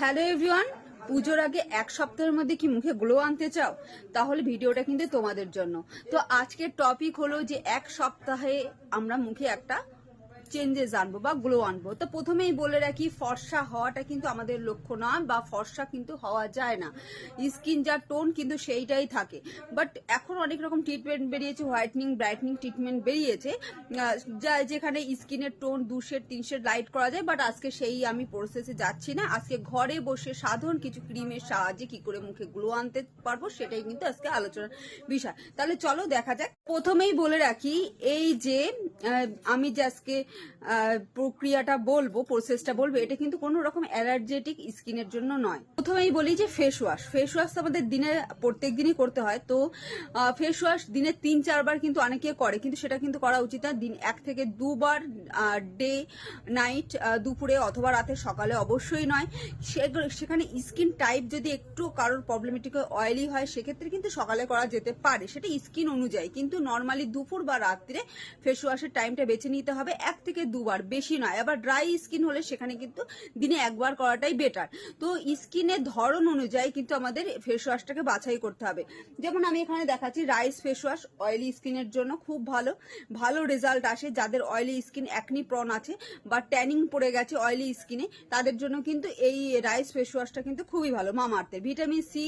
Hello everyone পুজোর আগে এক সপ্তাহের মধ্যে কি মুখে গ্লো আনতে চাও? তাহলে ভিডিওটা কিন্তু তোমাদের জন্য। তো আজকের টপিক হলো যে এক সপ্তাহে আমরা মুখে একটা চেঞ্জেস আনব বা গ্লো আনব। তো প্রথমেই বলে রাখি, ফর্সা হওয়াটা কিন্তু আমাদের লক্ষ্য নয় বা ফর্সা কিন্তু হওয়া যায় না। স্কিন যার টোন কিন্তু সেইটাই থাকে। বাট এখন অনেক রকম ট্রিটমেন্ট বেরিয়েছে হোয়াইটনিং ব্রাইটনিং ট্রিটমেন্ট বেরিয়েছে। যা যেখানে স্কিনের টোন দু শেড তিন শেড লাইট করা যায় বাট আজকে সেই আমি প্রসেসে যাচ্ছি না। আজকে ঘরে বসে সাধারণ কিছু ক্রিমের সাহায্যে কি করে মুখে গ্লো আনতে পারব সেটাই কিন্তু আজকে আলোচনার বিষয়। তাহলে চলো দেখা যাক। প্রথমেই বলে রাখি, এই যে আমি যে আজকে প্রক্রিয়াটা বলব প্রসেসটা বলব, এটা কিন্তু কোনো রকম অ্যালার্জেটিক স্কিনের জন্য নয়। প্রথমেই বলি যে ফেস ওয়াশ ফেস ওয়াশ আমাদের দিনে, প্রত্যেক দিনই করতে হয়। তো ফেস ওয়াশ দিনে তিন, চারবার কিন্তু অনেকে করে, কিন্তু সেটা কিন্তু করা উচিত না। দিন এক থেকে দুবার ডে নাইট দুপুরে অথবা রাতে, সকালে অবশ্যই নয়। সেখানে স্কিন টাইপ যদি একটু কারোর প্রবলেমেটিক অয়েলি হয়, সেক্ষেত্রে কিন্তু সকালে করা যেতে পারে। সেটা স্কিন অনুযায়ী। কিন্তু নর্মালি দুপুর বা রাত্রে ফেস ওয়াশের টাইমটা বেছে নিতে হবে। এক থেকে দুবার, বেশি নয়। আবার ড্রাই স্কিন হলে সেখানে কিন্তু দিনে একবার করাটাই বেটার তো স্কিনের ধরন অনুযায়ী কিন্তু আমাদের ফেস ওয়াশটাকে বাছাই করতে হবে। যেমন আমি এখানে দেখাচ্ছি রাইস ফেস ওয়াশ অয়েলি স্কিনের জন্য খুব ভালো। ভালো রেজাল্ট আসে যাদের অয়েলি স্কিন একনি প্রন আছে বা ট্যানিং পড়ে গেছে অয়েলি স্কিনে তাদের জন্য কিন্তু এই রাইস ফেস ওয়াশটা কিন্তু খুবই ভালো মামার্থের ভিটামিন সি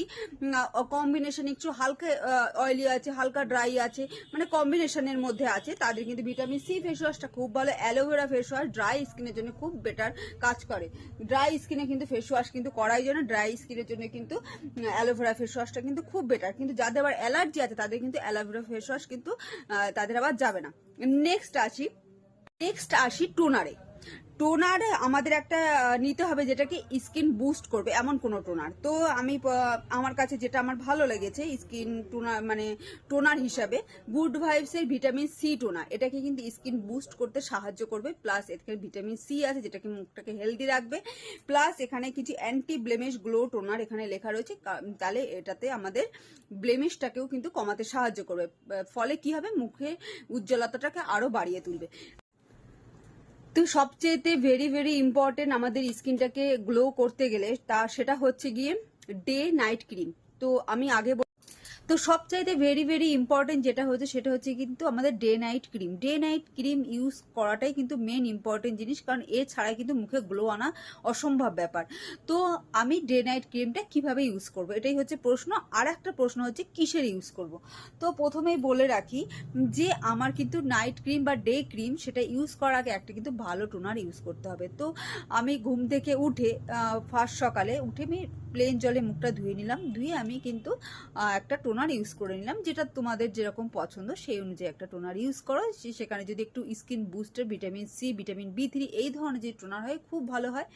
কম্বিনেশন একটু হালকা অয়েলি আছে, হালকা ড্রাই আছে মানে কম্বিনেশনের মধ্যে আছে, তাদের কিন্তু ভিটামিন সি ফেস ওয়াশটা খুব ভালো অ্যালোভেরা ফেস ওয়াশ ড্রাই স্কিনের জন্য খুব বেটার কাজ করে। ড্রাই স্কিনে কিন্তু ফেস ওয়াশ কিন্তু করাই জন্য ড্রাই স্কিনের জন্য কিন্তু অ্যালোভেরা ফেস ওয়াশটা কিন্তু খুব বেটার কিন্তু যাদের আবার অ্যালার্জি আছে, তাদের কিন্তু অ্যালোভেরা ফেস ওয়াশ কিন্তু তাদের আবার যাবে না। নেক্সট আসি নেক্সট আসি টোনারে। টোনার আমাদের একটা নিতে হবে যেটাকে স্কিন বুস্ট করবে, এমন কোন টোনার। তো আমি আমার কাছে যেটা আমার ভালো লেগেছে, স্কিন টোনার মানে টোনার হিসাবে, গুড ভাইবস এর ভিটামিন সি টোনার। এটাকে কিন্তু স্কিন বুস্ট করতে সাহায্য করবে, প্লাস এখানে ভিটামিন সি আছে যেটাকে মুখটাকে হেলদি রাখবে, প্লাস এখানে কিছু অ্যান্টি ব্লেমিশ গ্লো টোনার এখানে লেখা রয়েছে তাহলে এটাতে আমাদের ব্লেমিশটাকেও কিন্তু কমাতে সাহায্য করবে। ফলে কি হবে? মুখে উজ্জ্বলতাটাকে আরও বাড়িয়ে তুলবে। তো সবচেয়েতে ভেরি ভেরি ইম্পর্টেন্ট আমাদের স্কিনটাকে গ্লো করতে গেলে তা সেটা হচ্ছে গিয়ে ডে নাইট ক্রিম তো আমি আগে তো সবচাইতে ভেরি ভেরি ইম্পর্টেন্ট যেটা হচ্ছে সেটা হচ্ছে কিন্তু আমাদের day night cream day night cream use করাটাই কিন্তু মেন ইম্পর্টেন্ট জিনিস, কারণ এ ছাড়া কিন্তু মুখে গ্লো আনা অসম্ভব ব্যাপার। তো আমি ডে নাইট ক্রিমটা কীভাবে ইউজ করব? এটাই হচ্ছে প্রশ্ন। আর একটা প্রশ্ন হচ্ছে কিসের ইউজ করব? তো প্রথমেই বলে রাখি যে আমার কিন্তু নাইট ক্রিম বা ডে ক্রিম সেটা ইউজ করার আগে একটা কিন্তু ভালো টোনার ইউজ করতে হবে। তো আমি ঘুম থেকে উঠে ফার্স্ট সকালে উঠে আমি প্লেন জলে মুখটা ধুয়ে নিলাম। ধুয়ে আমি কিন্তু একটা ইউজ করে নিলাম, যেটা তোমাদের যেরকম পছন্দ সেই অনুযায়ী একটা টোনার ইউজ করো। সেখানে যদি একটু skin booster, vitamin C, vitamin B three এই ধরনের যে টোনার হয়, খুব ভালো হয়।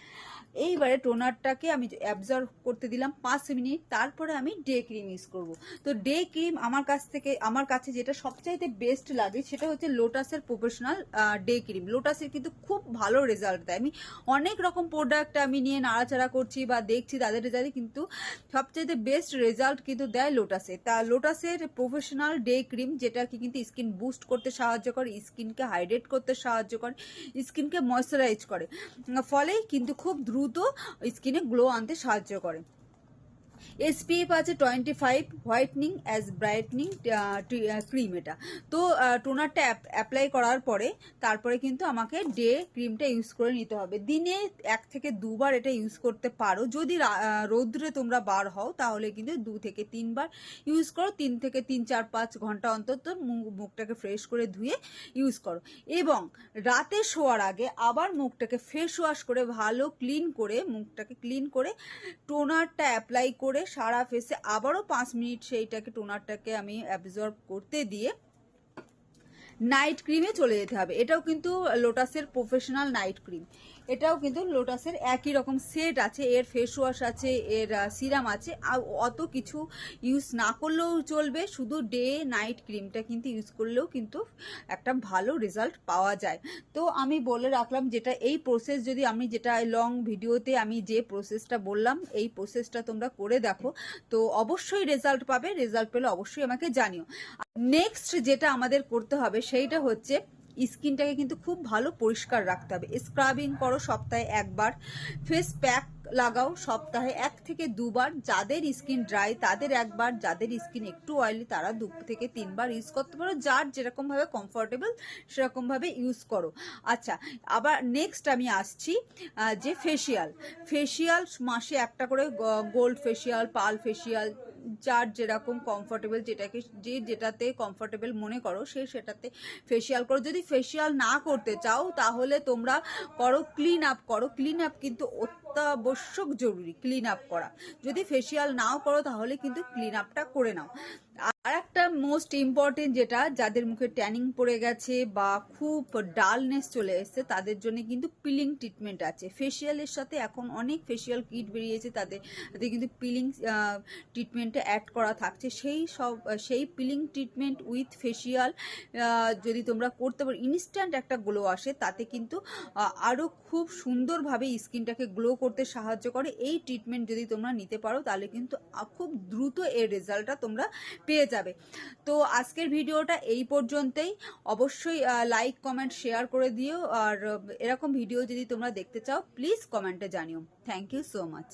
এইবারে টোনারটাকে আমি অ্যাবজর্ভ করতে দিলাম পাঁচ মিনিট, তারপরে আমি ডে ক্রিম ইউজ করব। তো ডে ক্রিম আমার কাছ থেকে, আমার কাছে যেটা সবচাইতে বেস্ট লাগে, সেটা হচ্ছে লোটাসের প্রফেশনাল ডে ক্রিম লোটাসের কিন্তু খুব ভালো রেজাল্ট দেয়। আমি অনেক রকম প্রোডাক্ট আমি নিয়ে নাড়াচাড়া করছি বা দেখছি তাদের রেজাল্ট কিন্তু সবচাইতে বেস্ট রেজাল্ট কিন্তু দেয় লোটাসে তা লোটাসের প্রফেশনাল ডে ক্রিম যেটা কি কিন্তু স্কিন বুস্ট করতে সাহায্য করে স্কিনকে হাইড্রেট করতে সাহায্য করে স্কিনকে ময়শ্চারাইজ করে। ফলে কিন্তু খুব দ্রুত স্কিনে গ্লো আনতে সাহায্য করে। এসপিএফ আছে twenty five whitening as brightening cream এটা। তো টোনারটা অ্যাপ্লাই করার পরে তারপরে কিন্তু আমাকে ডে ক্রিমটা ইউজ করে নিতে হবে। দিনে এক থেকে দুবার এটা ইউজ করতে পারো। যদি রৌদ্রে তোমরা বার হও, তাহলে কিন্তু দু থেকে তিনবার ইউজ করো। তিন থেকে তিন, চার, পাঁচ ঘণ্টা অন্তত মুখটাকে ফ্রেশ করে ধুয়ে ইউজ করো। এবং রাতে শোয়ার আগে আবার মুখটাকে ফেস ওয়াশ করে, ভালো ক্লিন করে, মুখটাকে ক্লিন করে টোনারটা অ্যাপ্লাই করে সারা ফেসে আবারও পাঁচ মিনিট সেইটাকে টোনারটাকে আমি অ্যাবজর্ব করতে দিয়ে নাইট ক্রিমে চলে যেতে হবে। এটাও কিন্তু লোটাসের প্রফেশনাল নাইট ক্রিম এটাও কিন্তু লোটাসের একই রকম সেট আছে। এর ফেস ওয়াশ আছে, এর সিরাম আছে। আর অত কিছু ইউজ না করলেও চলবে। শুধু ডে নাইট ক্রিমটা কিন্তু ইউজ করলেও কিন্তু একটা ভালো রেজাল্ট পাওয়া যায়। তো আমি বলে রাখলাম যেটা এই প্রসেস যদি আমি যেটা লং ভিডিওতে আমি যে প্রসেসটা বললাম, এই প্রসেসটা তোমরা করে দেখো। তো অবশ্যই রেজাল্ট পাবে। রেজাল্ট পেলে অবশ্যই আমাকে জানিও। নেক্সট যেটা আমাদের করতে হবে, সেইটা হচ্ছে স্কিনটাকে কিন্তু খুব ভালো পরিষ্কার রাখতে হবে। স্ক্রাবিং করো সপ্তাহে একবার। ফেস প্যাক লাগাও। সপ্তাহে এক থেকে দুবার যাদের স্কিন ড্রাই, তাদের একবার, যাদের স্কিন একটু অয়েলি তারা দু থেকে তিনবার ইউজ করতে পারো। যার যেরকম ভাবে কমফোর্টেবল সেরকম ভাবে ইউজ করো। আচ্ছা আবার নেক্সট আমি আসছি যে ফেসিয়াল ফেসিয়াল মাসে একটা করে গোল্ড ফেসিয়াল পাল ফেসিয়াল যার যেরকম কমফোর্টেবল যেটাকে, যে যেটাতে কমফোর্টেবল মনে করো, সে সেটাতে ফেসিয়াল করো। যদি ফেসিয়াল না করতে চাও, তাহলে তোমরা করো ক্লিন আপ করো ক্লিন আপ কিন্তু অত্যাবশ্যক জরুরি ক্লিন আপ করা। যদি ফেসিয়াল নাও করো তাহলে কিন্তু ক্লিন আপটা করে নাও। আর একটা মোস্ট ইম্পর্টেন্ট যেটা, যাদের মুখে ট্যানিং পড়ে গেছে বা খুব ডালনেস চলে এসেছে, তাদের জন্য কিন্তু পিলিং ট্রিটমেন্ট আছে। ফেসিয়ালের সাথে এখন অনেক ফেসিয়াল কিট বেরিয়েছে, তাদের তাতে কিন্তু পিলিং ট্রিটমেন্টে অ্যাড করা থাকছে। সেই সব, সেই পিলিং ট্রিটমেন্ট উইথ ফেসিয়াল যদি তোমরা করতে পারো ইনস্ট্যান্ট একটা গ্লো আসে, তাতে কিন্তু আরও খুব সুন্দরভাবে স্কিনটাকে গ্লো করতে সাহায্য করে। এই ট্রিটমেন্ট যদি তোমরা নিতে পারো, তাহলে কিন্তু খুব দ্রুত এর রেজাল্টটা তোমরা পেয়ে যাবে। তো আজকের ভিডিওটা এই পর্যন্তই। অবশ্যই লাইক কমেন্ট শেয়ার করে দিও। আর এরকম ভিডিও যদি তোমরা দেখতে চাও প্লিজ কমেন্টে জানিও। Thank you so much